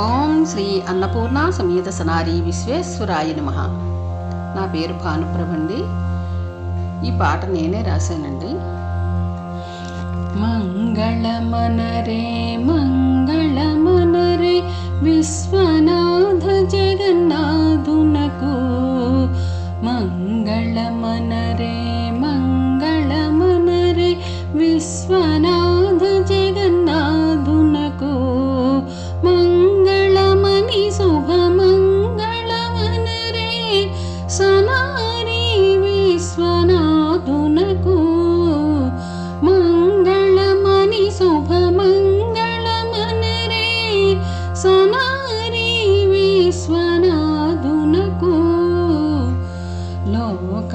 ఓం శ్రీ అన్నపూర్ణ సమేత సనారి విశ్వేశ్వరాయ నమ. నా పేరు భానుప్రభండి. ఈ పాట నేనే రాశానండి. మంగళమనరే మంగళమనరే విశ్వనాథ జగన్నాథు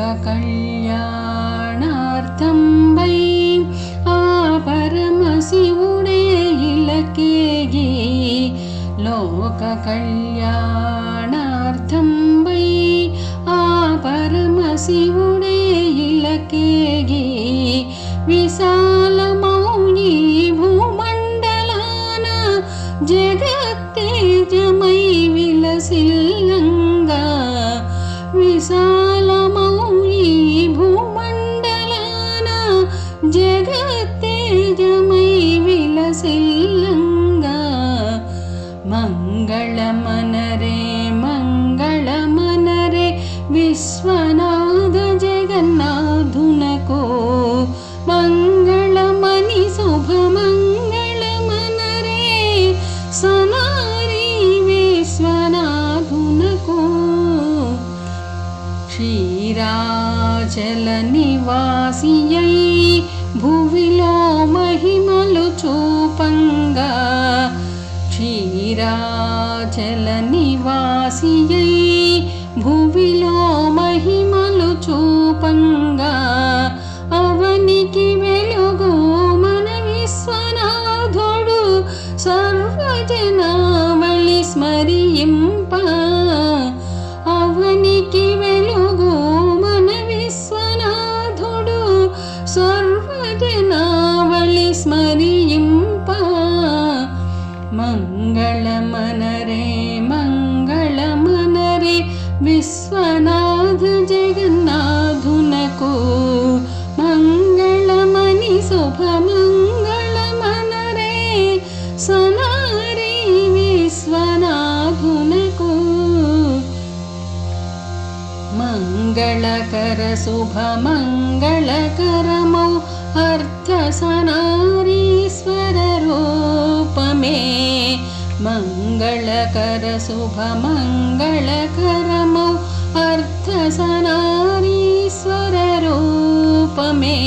లోక కళ్యాణార్థం వై ఆ పరమశివుడే ఇలకేగి లోక కళ్యాణార్థం వై ఆ పరమశివుడే మంగళమనరే మంగళమనరే విశ్వనాథ జగన్నాథునకు మంగళమణి శుభమంగళమనరే సనారి విశ్వనాథునకు క్షీరాచల నివాసియై భువిలో మహిమలు చూపంగా క్షీరాచల करशुभ मङ्गलकरमो अर्थसनारीश्वररूपमे मङ्गलकरशुभ मङ्गलकरमो अर्थसनारीश्वररूपमे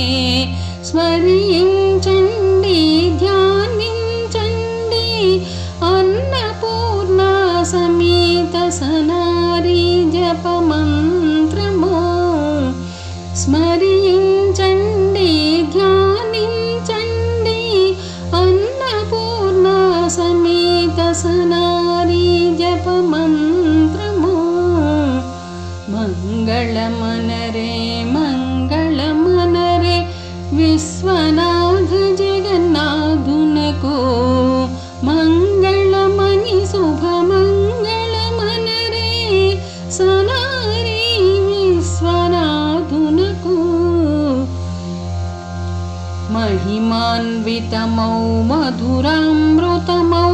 महिमान्वितमौ मधुरामृतमौ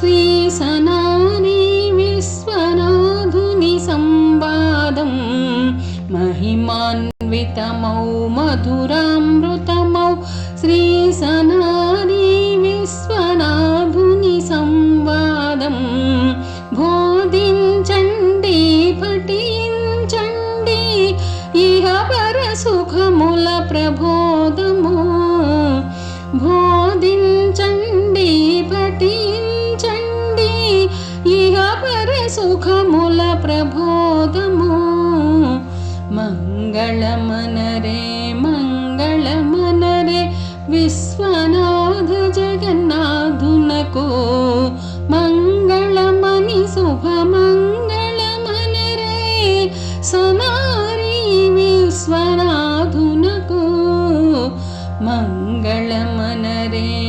श्रीसनानि विश्वनाधुनि संवादम् महिमान्वितमौ मधुरामृतमौ श्रीसनानि विश्वनाधुनि संवादम् भोदिं चण्डी पटीं चण्डी इह परसुखमुलप्रबोध ప్రబోధము పఠించండి. ఇహ పర సుఖముల ప్రబోధము. మంగళమనరే మంగళమనరే విశ్వనాథ జగన్నాథునకు. మంగళమని శుభమంగళమనరే సనారి విశ్వనాథునకు. మంగళమనరే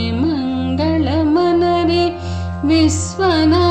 మంగళమనరే